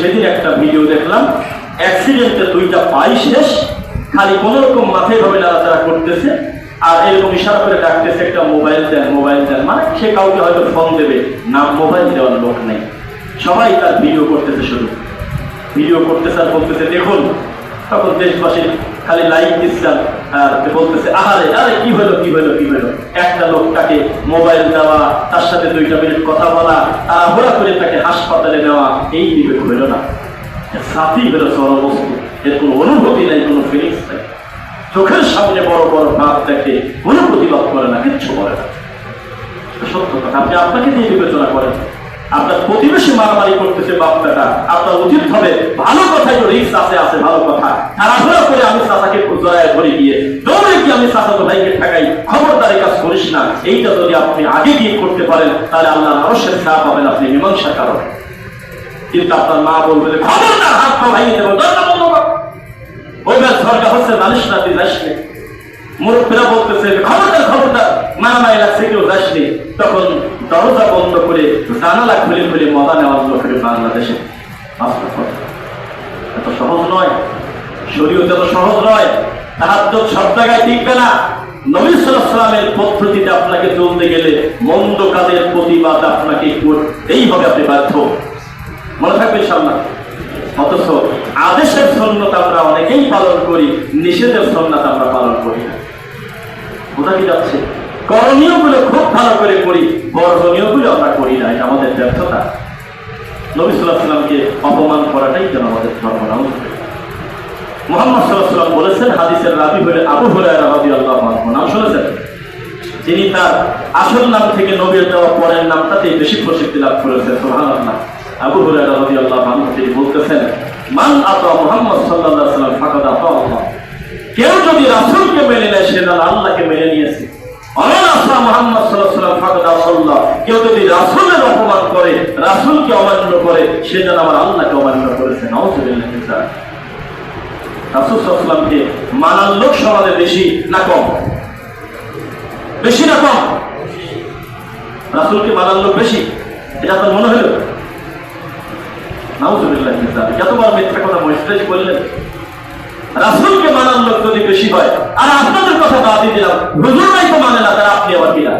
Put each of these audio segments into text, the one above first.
সেদিন একটা ভিডিও দেখলাম অ্যাক্সিডেন্টে দুইটা পাই শেষ খালি কোন রকম মাথায় ভাবে নাড়াচাড়া করতেছে, আর এরকম ইশারা করে ডাকতেছে একটা মোবাইল দেন মোবাইল দেন মানে সে কাউকে হয়তো ফোন দেবে, না মোবাইল দেওয়ার লোক নেই। সবাই তার ভিডিও করতেছে শুধু। ভিডিও করতেছে আর বলতেছে, দেখুন তখন দেশবাসী খালি লাইক দিচ্ছেন আর বলতেছে, আহারে, আরে, কি হলো কি হলো কি হলো? একটা লোকটাকে মোবাইল দেওয়া, তার সাথে দুইটা মিনিট কথা বলা, তাড়াহুড়া করে তাকে হাসপাতালে নেওয়া, এই বিবেক হইল না। সাথী হলো সরবস্তু এর কোনো অনুভূতি নাই, কোনো ফিলিংস নাই। চোখের সামনে বড় বড় ভাব দেখে কোনো প্রতিবাদ করে না, কিচ্ছু করে না। সত্য কথা। আপনি আপনাকে দিয়ে বিবেচনা করেন। আপনার প্রতিবেশী মারামারি করতেছে বাপটাটা আপনার উচিত হবে ভালো কথা তো রিক্স আছে আছে ভালো কথা। তাড়াহুড়া করে আমি চাচাকে জড়ায় ধরে গিয়ে, দৌড়ে কি আমি চাচা তো ভাইকে ঠেকাই খবরদারি কাজ করিস না। এইটা যদি আপনি আগে গিয়ে করতে পারেন, তাহলে আল্লাহ মানুষের ছাড়া পাবেন আপনি মীমাংসা কারণ। কিন্তু আপনার মা বলবে, খবরদার, হাত পা ভাইয়ে দেবো ওই ব্যাস সরকার হচ্ছে জানিস না। তুই। মুরব্বীরা বলতেছে, খবরদার খবরদার মারামারি লাগছে কেউ যাসনি তখন দরজা বন্ধ করে জানালা খুলে খুলে মজা নেওয়ার লোকের বাংলাদেশে। এত সহজ নয়। শরীয়ত এত সহজ নয়। তাহার সব জায়গায় টিকবে না। নবী সালামের পদ্ধতিতে আপনাকে চলতে গেলে মন্দ কাজের প্রতিবাদ আপনাকে করতেই হবে, আপনি বাধ্য। মনে থাকবে সামনা অথচ আদেশের সন্ন্যত আমরা অনেকেই পালন করি, নিষেধের সন্ন্যত আমরা পালন করি না। যাচ্ছে? করণীয়গুলো খুব ভালো করে করি গুলো আমরা করি না এটা আমাদের ব্যর্থতা। নবী সাল্লাহ সাল্লামকে অপমান করাটাই যেন আমাদের ধর্ম মোহাম্মদ সাল্লাহ সাল্লাম বলেছেন, হাদিসের রাবি হলে আবু হুরায়রা রাদিয়াল্লাহু আনহু। নাম শুনেছেন? যিনি তার আসল নাম থেকে নবীর দেওয়া পরের নামটাতেই বেশি প্রসিদ্ধি লাভ করেছেন, সুবহানাল্লাহ। আবু হুরায়রা রাদিয়াল্লাহু তিনি বলতেছেন, মান আতা মুহাম্মদ সাল্লাল্লাহু আলাইহি ওয়াসাল্লাম ফাকাদ আতা আল্লাহ। কেউ যদি রাসূলকে মেনে নেয় সে যেন আল্লাহকে মেনে নিয়েছে। কেউ যদি রাসূলের অপমান করে, রাসূলকে অমান্য করে সে যেন আমার আল্লাহকে অমান্য করেছে। নাউযুবিল্লাহ যালিক রাসূল সাল্লাল্লাহু আলাইহি ওয়াসাল্লামকে মানার লোক সমাজে বেশি না কম? বেশি না কম? রাসূলকে মানার লোক বেশি? এটা আপনার মনে হলো? নাউজুবিল্লাহ এতবার মিথ্যা কথা মহিষ্টেজ করলেন রাসূলকে মানার লোক যদি বেশি হয়, আর আপনাদের কথা বাদ দিয়ে দিলাম হুজুরাই তো মানে না, তারা আপনি আবার কিনা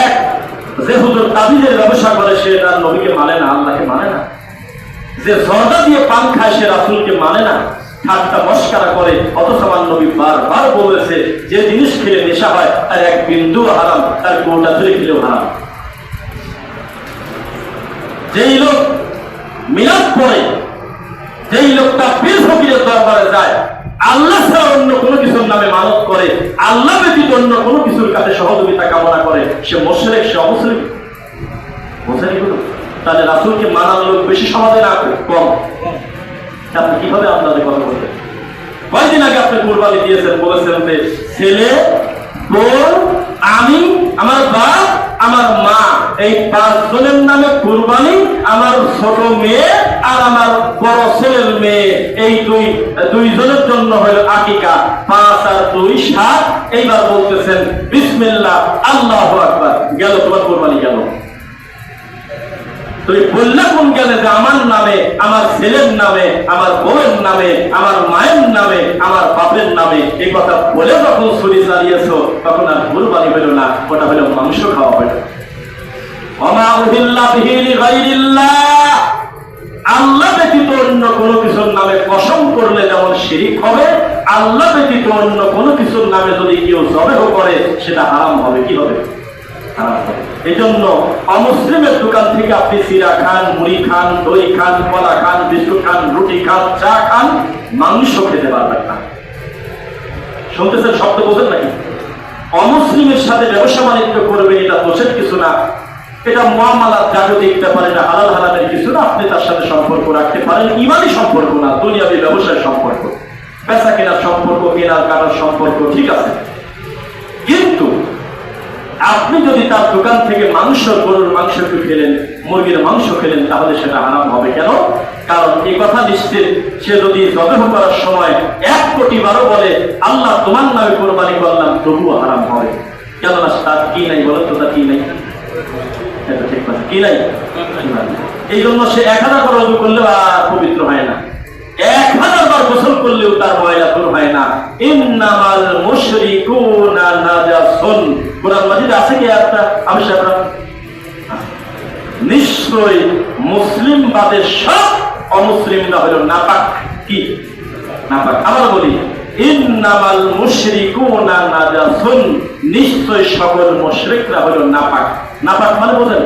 এক, যে হুজুর তাবিজের ব্যবসা করে, সে তার নবীকে মানে না, আল্লাহকে মানে না। যে জর্দা দিয়ে পান খায়, সে রাসূলকে মানে না। ঠাট্টা মস্কারা করে, অথচ আমার নবী বারবার বলেছে, যে জিনিস খেলে নেশা হয় তার এক বিন্দু হারাম, তার গোটা ধরে খেলেও হারাম। যেই লোক মিলাদ পড়ে যেই লোকটা পীর ফকিরের যায়। আল্লাহ ছাড়া অন্য কোনো কিছুর নামে মানত করে, আল্লাহ ব্যতীত অন্য কোনো কিছুর কাছে সহযোগিতা কামনা করে, সে সে তাহলে রাসুলকে মানার লোক বেশি সমাজে না কম। আপনি কীভাবে আপনাদের কথা বলবেন? কয়েকদিন আগে আপনি কোরবানি দিয়েছেন, বলেছেন যে, ছেলে বোন আমি, আমার বাপ আমার মা এই পাঁচজনের নামে কোরবানি, আমার ছোট মেয়ে আর আমার বড় ছেলের মেয়ে। এই দুই, দুইজনের জন্য হলো আকিকা। পাঁচ আর দুই, সাত। এইবার বলতেছেন, বিসমিল্লাহ, আল্লাহ আকবার। গেল, তোমার কোরবানি গেল। তুই বললে কোন গেলে যে আমার নামে, আমার ছেলের নামে, আমার বউয়ের নামে, আমার মায়ের নামে, আমার বাপের নামে, এই কথা বলে যখন ছুরি চালিয়েছ তখন আর কুরবানি হইল না, ওটা হলো মাংস খাওয়া হইল আল্লাহ ব্যতীত অন্য কোনো কিছুর নামে কসম করলে যেমন শিরিক হবে, আল্লাহ ব্যতীত অন্য কোনো কিছুর নামে যদি কেউ জবেহ করে, সেটা হারাম হবে, কি হবে? এই জন্য অমুসলিমের দোকান থেকে আপনি সিরা খান, মুড়ি খান, দই খান, কলা খান, বিস্কুট খান, রুটি খান, চা খান, মাংস খেতে পারবেন না। শুনতেছেন শব্দ বোঝেন নাকি অমুসলিমের সাথে ব্যবসা বাণিজ্য করবেন এটা দোষের কিছু না। এটা মহামালার জাগতিক ব্যাপার, এটা হালাল হালালের কিছু না। আপনি তার সাথে সম্পর্ক রাখতে পারেন, ইমানই সম্পর্ক না, দুনিয়াবি ব্যবসায় সম্পর্ক। পেশা কেনার সম্পর্ক, কেনার কাটার সম্পর্ক, ঠিক আছে। কিন্তু আপনি যদি তার দোকান থেকে মাংস, গরুর মাংস খেলেন, মুরগির মাংস খেলেন, তাহলে সেটা হারাম হবে কেন? কারণ এই কথা নিশ্চিত, সে যদি জবেহ করার সময় এক কোটি বারো বলে, আল্লাহ তোমার নামে কোরবানি করলাম, তবুও হারাম হবে। কেননা তার কি নাই বলেন তো, তার কি নাই? নিশ্চয় মুসলিম বাদের সব অমুসলিমরা হলো নাপাক কি? নাপাক। আবার বলি ইন্নামাল মুশরিকুনা নাজাসুন। নিশ্চয় সকল মুশরিকরা হলো নাপাক। নাপাক মানে বোঝেন?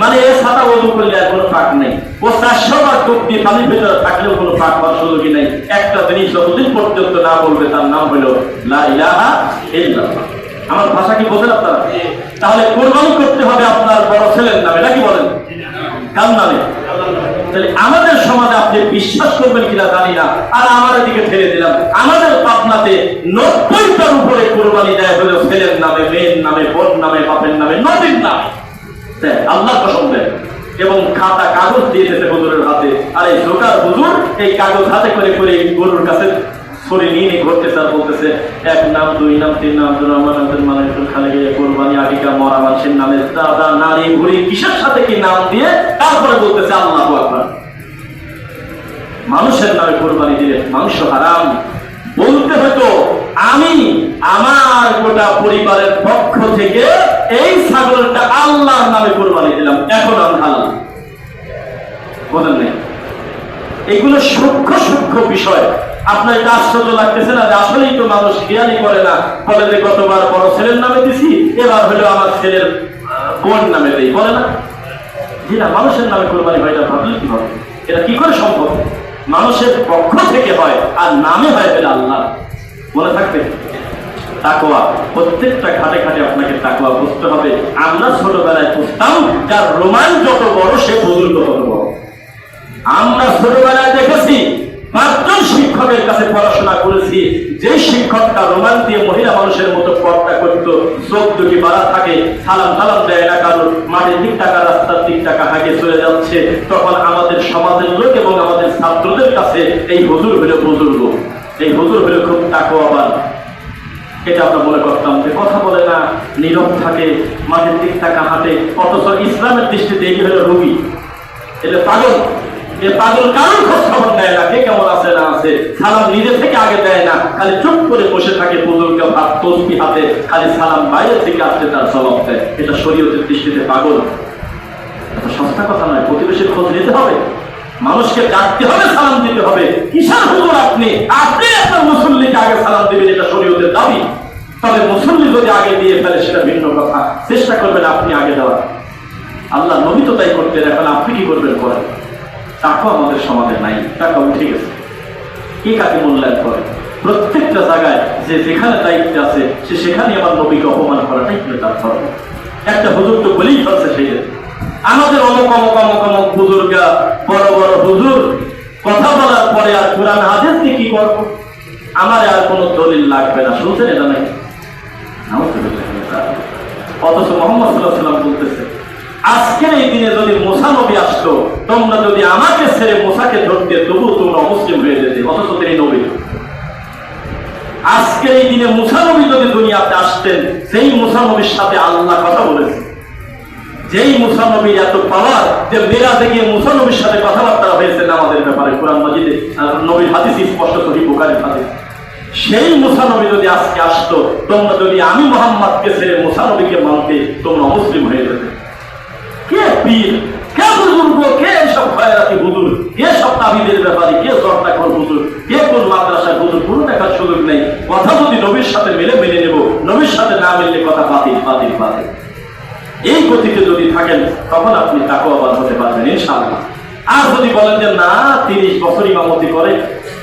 মানে এ ওযু করলে আর কোনো পাক নেই। ও চারশো বার ডুব দিয়ে পানির ভিতরে থাকলেও কোনো পাক হওয়ার সুযোগই নেই। একটা জিনিস যতদিন পর্যন্ত না বলবে তার নাম হলো লা ইলাহা ইল্লাল্লাহ। আমার ভাষা কি বোঝেন আপনারা? তাহলে কোরবানি করতে হবে আপনার বড় ছেলের নামে নাকি বলেন? কার নামে? আপনি বিশ্বাস করবেন কিনা জানি না। আর আমার দিকে ঠেলে দিলাম। আমাদের পাবনাতে নব্বইটার উপরে কোরবানি দেয় হলো ছেলের নামে, মেয়ের নামে, বোন নামে, বাপের নামে নদীর নামে। আল্লাহ দেয় এবং খাতা, কাগজ দিয়ে দিয়েছে হুজুরের হাতে। আর এই জোকার হুজুর এই কাগজ হাতে করে করে এই গরুর কাছে সরে নিয়ে নিয়ে ঘুরতেছে আর বলতেছে, এক নাম, দুই নাম, তিন নাম দুই নাম আব্দুল মালিক খালে গিয়ে কোরবানি আকিকা মরা মানুষের নামে দাদা, নারী, বুড়ি কিসের সাথে কি নাম দিয়ে তারপরে বলতেছে আল্লাহ আকবার। মানুষের নামে কোরবানি দিলে মাংস হারাম। বলতে হতো, আমি আমার গোটা পরিবারের পক্ষ থেকে এই ছাগলটা আল্লাহর নামে কোরবানি দিলাম, এখন আমি হালাল। বলেন নাই। এগুলো সূক্ষ্ম সূক্ষ্ম বিষয়। আপনার এটা আশ্চর্য লাগতেছে না যে আসলেই তো মানুষ জ্ঞানই করে না। বলে যে গতবার বড় ছেলের নামে দিছি, এবার হলো আমার ছেলের বোন নামে দেই। বলে না? জি না, মানুষের নামে কোরবানি এটা ভাবলে কি হবে? এটা কি করে সম্ভব? মানুষের পক্ষ থেকে হয় আর নামে হয় বেলা আল্লাহ। মনে থাকবে? তাকোয়া প্রত্যেকটা ঘাটে ঘাটে আপনাকে তাকোয়া বুঝতে হবে। আমরা ছোটবেলায় বুঝতাম, যার রোমান যত বড়, সে বুজুর্গ তত বড়। আমরা ছোটবেলায় দেখেছি পাঁচজন শিক্ষকের কাছে পড়াশোনা করেছি। যে শিক্ষকটা রোমান দিয়ে মহিলা মানুষের মতো পর্দা করত, চোখ দুটি বাড়া থাকে, সালাম সালাম দেয় না কারণ মাটির দিক টাকা, রাস্তার দিক টাকা হাগে চলে যাচ্ছে। তখন আমাদের সমাজের লোক এবং আমাদের ছাত্রদের কাছে এই হুজুর হলো বুজুর্গ। এই হুজুর হলো খুব তাকওয়াবান। এটা আমরা মনে করতাম যে কথা বলে না, নীরব থাকে মাটির দিক টাকা হাঁটে, অথচ ইসলামের দৃষ্টিতে এই হলো রুগী। এটা পাগল। পাগল খোঁজ খবর দেয় না, কে কেমন আছে না আছে, সালাম নিজে থেকে আগে দেয় না, খালি চুপ করে বসে থাকে হাত তসবি হাতে, খালি সালাম বাইরে থেকে আসতে তার দেয়। এটা শরীয়তের দৃষ্টিতে পাগল। সস্তা কথা নয়, প্রতিবেশীর খোঁজ নিতে হবে। মানুষকে ডাকতে হবে, সালাম দিতে হবে। কিসার হুজুর আপনি? আপনি আপনার মুসল্লিকে আগে সালাম দিবেন, এটা শরীয়তের দাবি। তবে মুসল্লি যদি আগে দিয়ে ফেলে, সেটা ভিন্ন কথা। চেষ্টা করবেন আপনি আগে দেওয়ার আল্লাহ নবী তো তাই করতেন, এখন আপনি কি করবেন করেন তাকেও আমাদের সমাজে নাই, টাকা উঠে গেছে। কে কাকে মূল্যায়ন করে? প্রত্যেকটা জায়গায় যে যেখানে দায়িত্বে আছে, সে সেখানে আমার নবীকে অপমান করাটাই কিন্তু তার ধর্ম। একটা হুজুর তো বলেই ফেলছে সেই আমাদের অমুক অমুক অমুক অমুক হুজুরগা বড় বড় হুজুর, কথা বলার পরে আর কোরআন হাদিস দিয়ে কি করব? আমার আর কোনো দলিল লাগবে না, শুনছেন এটা নাকি? অথচ মোহাম্মদ সাল্লাহ সাল্লাম বলতেছে আজকের এই দিনে যদি মোসা নবী আসতো, তোমরা যদি আমাকে ছেড়ে মোসাকে ধরতে তবু তোমরা অমুসলিম হয়ে যেতে। অথচ তিনি নবী। আজকের এই দিনে মুসা নবী যদি দুনিয়াতে আসতেন, সেই মুসা নবীর সাথে আল্লাহ কথা বলেছে। যেই মুসা নবীর এত পাওয়ার যে মেরাজে গিয়ে মুসা নবীর সাথে কথাবার্তা হয়েছে আমাদের ব্যাপারে, কোরআন মাজিদে নবীর হাদিস স্পষ্ট সহি বুখারীর হাদিস। সেই মুসা নবী যদি আজকে আসতো, তোমরা যদি আমি মোহাম্মদকে ছেড়ে মুসা নবীকে মানতে, তোমরা মুসলিম হয়ে যেতে। পীর। কে বুজুর্গ কে সব খয়রাতি হুজুর? কে সব তাবিদের ব্যাপারে? কে জর্দাকর হুজুর? কে কোন মাদ্রাসার হুজুর? কোনো দেখার সুযোগ নেই। কথা যদি নবীর সাথে মেলে মেনে নেব, নবীর সাথে না মিললে কথা বাতিল বাতিল বাতিল। এই গতিতে যদি থাকেন, তখন আপনি তাকওয়াবান হতে পারবেন, ইনশাআল্লাহ। আর যদি বলেন যে, না, তিরিশ বছর ইমামতি করে,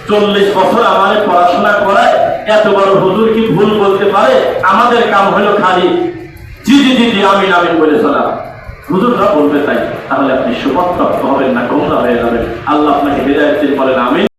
চল্লিশ বছর আমাদের পড়াশোনা করায়, এত বড় হুজুর কি ভুল বলতে পারে? আমাদের কাম হলো খালি জি জি জি জি আমিন আমিন বলে চলা। হুজুররা বলবে তাই, তাহলে আপনি সুপথ হবেন না গোমরা হয়ে যাবেন। আল্লাহ আপনাকে বিদায় বলেন, আমিন।